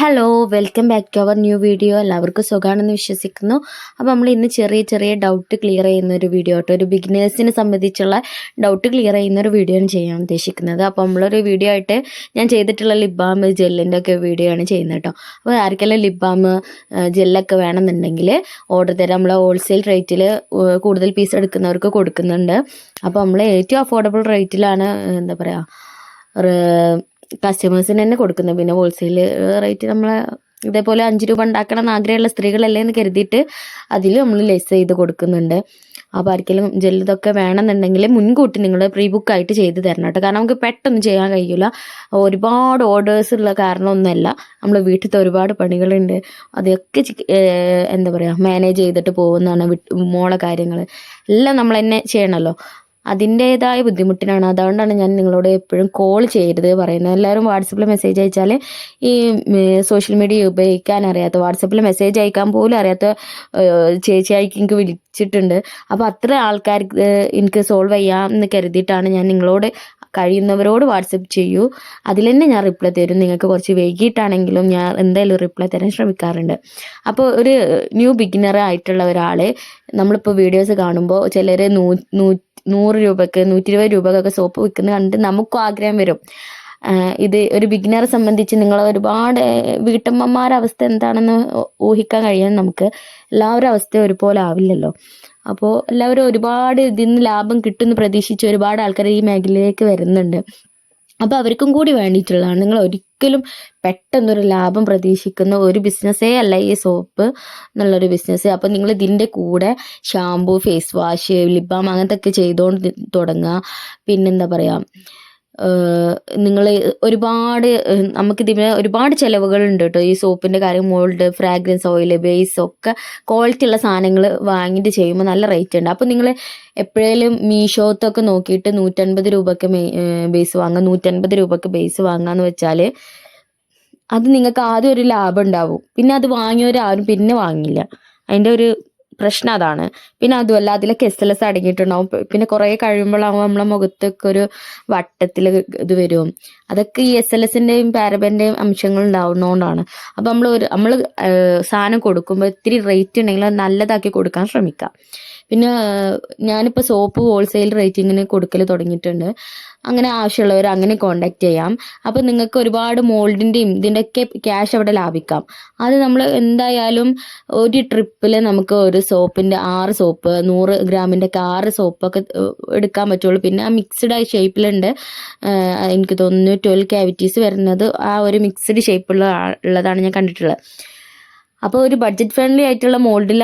Hello welcome back to our new video എല്ലാവർക്കും സുഖമാണെന്ന് വിശ്വസിക്കുന്നു. അപ്പോൾ നമ്മൾ ഇന്ന് ചെറിയ ചെറിയ ഡൗട്ട് ക്ലിയർ ചെയ്യുന്ന ഒരു വീഡിയോ കേട്ടോ ഒരു ബിഗിനേഴ്സിനെ സംബന്ധിച്ചുള്ള ഡൗട്ട് ക്ലിയർ ചെയ്യുന്ന ഒരു വീഡിയോ ആണ് ചെയ്യാൻ ഉദ്ദേശിക്കുന്നത്. അപ്പോൾ നമ്മളൊരു വീഡിയോ ആയിട്ട് ഞാൻ ചെയ്തിട്ടുള്ള ലിപ് ബാം ജെല്ലിന്റെ ഒക്കെ വീഡിയോ ആണ് ചെയ്യുന്നത് കേട്ടോ അപ്പോൾ ആർക്കെല്ലാം ലിപ് ബാം ജെല്ലൊക്കെ വേണമെന്നുണ്ടെങ്കിൽ ഓർഡർ തരാം. നമ്മൾ ഹോൾസെയിൽ റേറ്റിൽ കൂടുതൽ പീസ് എടുക്കുന്നവർക്ക് കൊടുക്കുന്നുണ്ട്. അപ്പോൾ നമ്മൾ ഏറ്റവും അഫോർഡബിൾ റേറ്റിലാണ് എന്താ പറയുക കസ്റ്റമേഴ്സിന് തന്നെ കൊടുക്കുന്നത് പിന്നെ ഹോൾസെയിൽ റേറ്റ് നമ്മൾ ഇതേപോലെ അഞ്ച് രൂപ ഉണ്ടാക്കണം എന്ന് ആഗ്രഹമുള്ള സ്ത്രീകളല്ലേ എന്ന് കരുതിയിട്ട് അതിൽ നമ്മൾ ലെസ് ചെയ്ത് കൊടുക്കുന്നുണ്ട്. അപ്പോൾ ആർക്കെങ്കിലും ജെല്ലിതൊക്കെ വേണമെന്നുണ്ടെങ്കിൽ മുൻകൂട്ടി നിങ്ങൾ പ്രീ ബുക്ക് ആയിട്ട് ചെയ്ത് തരണം കേട്ടോ. കാരണം നമുക്ക് പെട്ടെന്ന് ചെയ്യാൻ കഴിയില്ല ഒരുപാട് ഓർഡേഴ്സ് ഉള്ള കാരണമൊന്നുമല്ല. നമ്മൾ വീട്ടിലത്തെ ഒരുപാട് പണികളുണ്ട്. അതൊക്കെ എന്താ പറയുക മാനേജ് ചെയ്തിട്ട് പോകുന്നതാണ് മോളെ കാര്യങ്ങൾ എല്ലാം നമ്മൾ തന്നെ ചെയ്യണമല്ലോ. അതിന്റേതായ ബുദ്ധിമുട്ടിനാണ്. അതുകൊണ്ടാണ് ഞാൻ നിങ്ങളോട് എപ്പോഴും കോൾ ചെയ്യരുത് പറയുന്നത്. എല്ലാവരും വാട്സപ്പിൽ മെസ്സേജ് അയച്ചാൽ ഈ സോഷ്യൽ മീഡിയ ഉപയോഗിക്കാൻ അറിയാത്ത വാട്സപ്പിൽ മെസ്സേജ് അയക്കാൻ പോലും അറിയാത്ത ചേച്ചിയായിക്ക് എനിക്ക് വിളിച്ചിട്ടുണ്ട്. അപ്പോൾ അത്ര ആൾക്കാർക്ക് എനിക്ക് സോൾവ് ചെയ്യാം എന്ന് കരുതിയിട്ടാണ് ഞാൻ നിങ്ങളോട് കഴിയുന്നവരോട് വാട്സപ്പ് ചെയ്യൂ. അതിൽ തന്നെ ഞാൻ റിപ്ലൈ തരും. നിങ്ങൾക്ക് കുറച്ച് വൈകിട്ടാണെങ്കിലും ഞാൻ എന്തായാലും റിപ്ലൈ തരാൻ ശ്രമിക്കാറുണ്ട്. അപ്പോൾ ഒരു ന്യൂ ബിഗിനർ ആയിട്ടുള്ള ഒരാൾ നമ്മളിപ്പോൾ വീഡിയോസ് കാണുമ്പോൾ ചിലർ നൂ നൂറ് രൂപക്ക് നൂറ്റി ഇരുപത് രൂപക്കൊക്കെ സോപ്പ് വിൽക്കുന്നത് കണ്ട് നമുക്കും ആഗ്രഹം വരും. ഇത് ഒരു ബിഗിനറെ സംബന്ധിച്ച് നിങ്ങൾ ഒരുപാട് വീട്ടമ്മമാരുടെ അവസ്ഥ എന്താണെന്ന് ഊഹിക്കാൻ കഴിയാൻ നമുക്ക്. എല്ലാവരും അവസ്ഥ ഒരുപോലെ ആവില്ലല്ലോ. അപ്പോൾ എല്ലാവരും ഒരുപാട് ഇതിൽ നിന്ന് ലാഭം കിട്ടുമെന്ന് പ്രതീക്ഷിച്ച് ഒരുപാട് ആൾക്കാർ ഈ മേഖലയിലേക്ക് വരുന്നുണ്ട്. അപ്പോൾ അവർക്കും കൂടി വേണ്ടിയിട്ടുള്ളതാണ്. നിങ്ങൾ ഒരിക്കലും പെട്ടെന്നൊരു ലാഭം പ്രതീക്ഷിക്കുന്ന ഒരു ബിസിനസ്സേ അല്ല ഈ സോപ്പ് എന്നുള്ളൊരു ബിസിനസ് അപ്പോൾ നിങ്ങൾ ഇതിന്റെ കൂടെ shampoo face wash lip balm അങ്ങനത്തെ ഒക്കെ ചെയ്തുകൊണ്ട് തുടങ്ങുക. പിന്നെന്താ പറയുക നിങ്ങൾ ഒരുപാട് നമുക്ക് നമുക്കിതിന് ഒരുപാട് ചിലവുകളുണ്ട് കേട്ടോ ഈ സോപ്പിന്റെ കാര്യം മോൾഡ് ഫ്രാഗ്രൻസ് ഓയിൽ ബേസ് ഒക്കെ ക്വാളിറ്റി ഉള്ള സാധനങ്ങൾ വാങ്ങിയിട്ട് ചെയ്യുമ്പോൾ നല്ല റേറ്റ് ഉണ്ട്. അപ്പോൾ നിങ്ങൾ എപ്പോഴേലും മീഷോത്തൊക്കെ നോക്കിയിട്ട് നൂറ്റൻപത് രൂപയ്ക്ക് ബേസ് വാങ്ങുക നൂറ്റൻപത് രൂപയ്ക്ക് ബേസ് വാങ്ങാന്ന് വെച്ചാൽ അത് നിങ്ങൾക്ക് ആദ്യം ഒരു ലാഭം ഉണ്ടാവും. പിന്നെ അത് വാങ്ങിയവരാരും പിന്നെ വാങ്ങില്ല. അതിന്റെ ഒരു പ്രശ്നം അതാണ്. പിന്നെ അതുമല്ല അതിലൊക്കെ എസ് എൽ എസ് അടങ്ങിയിട്ടുണ്ടാവും പിന്നെ കുറേ കഴിയുമ്പോഴാവും നമ്മളെ മുഖത്തൊക്കെ ഒരു വട്ടത്തിൽ ഇത് വരും. അതൊക്കെ ഈ എസ് എൽ എസിന്റെയും പാരബന്റെയും അംശങ്ങൾ ഉണ്ടാവുന്നതുകൊണ്ടാണ് അപ്പോൾ നമ്മൾ ഒരു നമ്മൾ സാധനം കൊടുക്കുമ്പോൾ ഇത്തിരി റേറ്റ് ഉണ്ടെങ്കിൽ നല്ലതാക്കി കൊടുക്കാൻ ശ്രമിക്കുക പിന്നെ ഞാനിപ്പോൾ സോപ്പ് ഹോൾസെയിൽ റേറ്റിങ്ങിന് കൊടുക്കൽ തുടങ്ങിയിട്ടുണ്ട്. അങ്ങനെ ആവശ്യമുള്ളവർ അങ്ങനെ കോണ്ടാക്ട് ചെയ്യാം. അപ്പോൾ നിങ്ങൾക്ക് ഒരുപാട് മോൾഡിന്റെയും ഇതിന്റെയൊക്കെ ക്യാഷ് അവിടെ ലാഭിക്കാം. അത് നമ്മൾ എന്തായാലും ഒരു ട്രിപ്പിൽ നമുക്ക് ഒരു സോപ്പിന്റെ ആറ് സോപ്പ് നൂറ് ഗ്രാമിന്റെ ഒക്കെ ആറ് സോപ്പൊക്കെ എടുക്കാൻ പറ്റുള്ളൂ. പിന്നെ ആ മിക്സ്ഡ് ആയി ഷേപ്പിലുണ്ട് എനിക്ക് തോന്നുന്നു ട്വൽവ് ക്യാവിറ്റീസ് വരുന്നത് ആ ഒരു മിക്സ്ഡ് ഷേപ്പുള്ള ഉള്ളതാണ് ഞാൻ കണ്ടിട്ടുള്ളത്. അപ്പോൾ ഒരു ബഡ്ജറ്റ് ഫ്രണ്ട്ലി ആയിട്ടുള്ള മോൾഡിൽ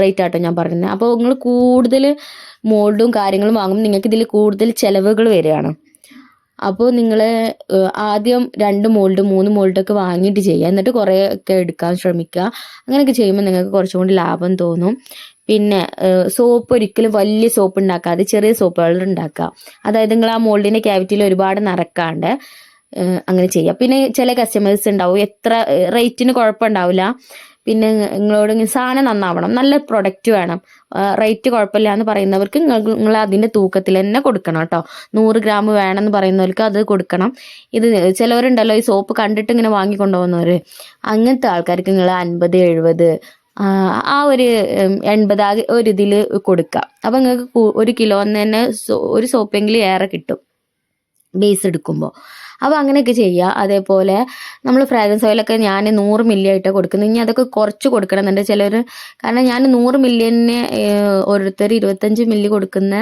റേറ്റ് ആട്ടോ ഞാൻ പറഞ്ഞത്. അപ്പോൾ നിങ്ങൾ കൂടുതൽ മോൾഡും കാര്യങ്ങളും വാങ്ങുമ്പോൾ നിങ്ങൾക്ക് ഇതിൽ കൂടുതൽ ചിലവുകൾ വരികയാണ്. അപ്പോൾ നിങ്ങൾ ആദ്യം രണ്ട് മോൾഡ് മൂന്ന് മോൾഡൊക്കെ വാങ്ങിയിട്ട് ചെയ്യുക. എന്നിട്ട് കുറേ ഒക്കെ എടുക്കാൻ ശ്രമിക്കുക. അങ്ങനെയൊക്കെ ചെയ്യുമ്പോൾ നിങ്ങൾക്ക് കുറച്ചും കൂടി ലാഭം തോന്നും. പിന്നെ സോപ്പ് ഒരിക്കലും വലിയ സോപ്പ് ഉണ്ടാക്കാതെ ചെറിയ സോപ്പുകൾ ഉണ്ടാക്കുക. അതായത് നിങ്ങൾ ആ മോൾഡിന്റെ ക്യാവിറ്റിയിൽ ഒരുപാട് നിറക്കാണ്ട് അങ്ങനെ ചെയ്യുക. പിന്നെ ചില കസ്റ്റമേഴ്സ് ഉണ്ടാവും എത്ര റേറ്റിന് കുഴപ്പമുണ്ടാവില്ല പിന്നെ നിങ്ങളോട് സാധനം നന്നാവണം നല്ല പ്രൊഡക്റ്റ് വേണം. റേറ്റ് കുഴപ്പമില്ല എന്ന് പറയുന്നവർക്ക് നിങ്ങൾ അതിന്റെ തൂക്കത്തിൽ തന്നെ കൊടുക്കണം കേട്ടോ നൂറ് ഗ്രാം വേണമെന്ന് പറയുന്നവർക്ക് അത് കൊടുക്കണം. ഇത് ചിലവരുണ്ടല്ലോ ഈ സോപ്പ് കണ്ടിട്ട് ഇങ്ങനെ വാങ്ങിക്കൊണ്ടുപോകുന്നവർ അങ്ങനത്തെ ആൾക്കാർക്ക് നിങ്ങൾ അൻപത് എഴുപത് ആ ഒരു എൺപത് ആ ഒരു ഇതിൽ കൊടുക്കുക അപ്പം നിങ്ങൾക്ക് ഒരു കിലോന്ന് തന്നെ ഒരു സോപ്പെങ്കിലും ഏറെ കിട്ടും. ബേസ് എടുക്കുമ്പോൾ അപ്പോൾ അങ്ങനെയൊക്കെ ചെയ്യുക അതേപോലെ നമ്മൾ ഫ്രാഗ്രൻസ് ഓയിലൊക്കെ ഞാൻ നൂറ് മില്ലി ആയിട്ട് കൊടുക്കുന്നത്. ഇനി അതൊക്കെ കുറച്ച് കൊടുക്കണമെന്നുണ്ട് ചിലർ കാരണം ഞാൻ നൂറ് മില്യന് ഓരോരുത്തർ ഇരുപത്തഞ്ച് മില്ലി കൊടുക്കുന്ന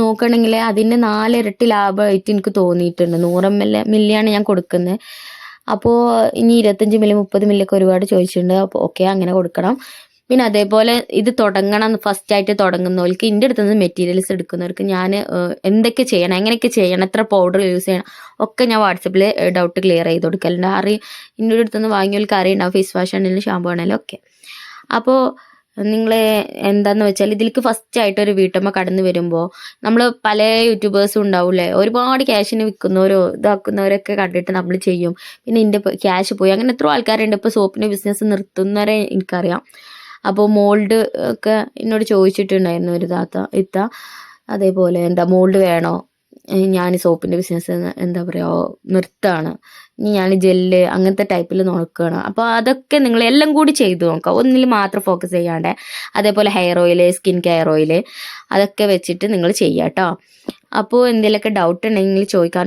നോക്കണമെങ്കിൽ അതിന്റെ നാലിരട്ടി ലാഭമായിട്ട് എനിക്ക് തോന്നിയിട്ടുണ്ട്. നൂറ് മില്ലി മില്ലിയാണ് ഞാൻ കൊടുക്കുന്നത് അപ്പോൾ ഇനി ഇരുപത്തഞ്ച് മില്ലി മുപ്പത് മില്ലിയൊക്കെ ഒരുപാട് ചോദിച്ചിട്ടുണ്ട്. അപ്പോൾ ഓക്കെ അങ്ങനെ കൊടുക്കണം. പിന്നെ അതേപോലെ ഇത് തുടങ്ങണം ഫസ്റ്റ് ആയിട്ട് തുടങ്ങുന്നവർക്ക് എന്റെ അടുത്ത് നിന്ന് മെറ്റീരിയൽസ് എടുക്കുന്നവർക്ക് ഞാൻ എന്തൊക്കെ ചെയ്യണം എങ്ങനെയൊക്കെ ചെയ്യണം എത്ര പൗഡർ യൂസ് ചെയ്യണം ഒക്കെ ഞാൻ വാട്സപ്പിൽ ഡൗട്ട് ക്ലിയർ ചെയ്ത് കൊടുക്കലുണ്ട് അറി എന്റെ അടുത്ത് നിന്ന് വാങ്ങിയവർക്ക് അറിയുണ്ടാവും ഫേസ് വാഷ് ആണെങ്കിലും ഷാമ്പു ആണെങ്കിലും ഒക്കെ. അപ്പോൾ നിങ്ങൾ എന്താന്ന് വെച്ചാൽ ഇതിലേക്ക് ഫസ്റ്റ് ആയിട്ട് ഒരു വീട്ടമ്മ കടന്നു വരുമ്പോൾ നമ്മൾ പല യൂട്യൂബേഴ്സും ഉണ്ടാവില്ലേ? ഒരുപാട് ക്യാഷിന് വിൽക്കുന്നവരോ ഇതാക്കുന്നവരൊക്കെ കണ്ടിട്ട് നമ്മൾ ചെയ്യും. പിന്നെ എന്റെ ക്യാഷ് പോയി. അങ്ങനെ എത്രയോ ആൾക്കാരുണ്ട്. ഇപ്പോൾ സോപ്പിന്റെ ബിസിനസ് നിർത്തുന്നവരെ എനിക്കറിയാം. അപ്പോൾ മോൾഡ് ഒക്കെ എന്നോട് ചോദിച്ചിട്ടുണ്ടായിരുന്നു ഒരു താത്ത ഇത്ത അതേപോലെ എന്താ മോൾഡ് വേണോ? ഞാൻ സോപ്പിന്റെ ബിസിനസ് എന്താ പറയുക നിർത്താണ്. ഇനി ഞാൻ ജെല്ല് അങ്ങനത്തെ ടൈപ്പിൽ നോക്കുകയാണ് അപ്പോൾ അതൊക്കെ നിങ്ങൾ എല്ലാം കൂടി ചെയ്തു നോക്കുക ഒന്നിൽ മാത്രം ഫോക്കസ് ചെയ്യാണ്ട് അതേപോലെ hair oil skin care oil അതൊക്കെ വെച്ചിട്ട് നിങ്ങൾ ചെയ്യാം കേട്ടോ അപ്പോൾ എന്തെങ്കിലുമൊക്കെ ഡൗട്ട് ഉണ്ടെങ്കിൽ ചോദിക്കാൻ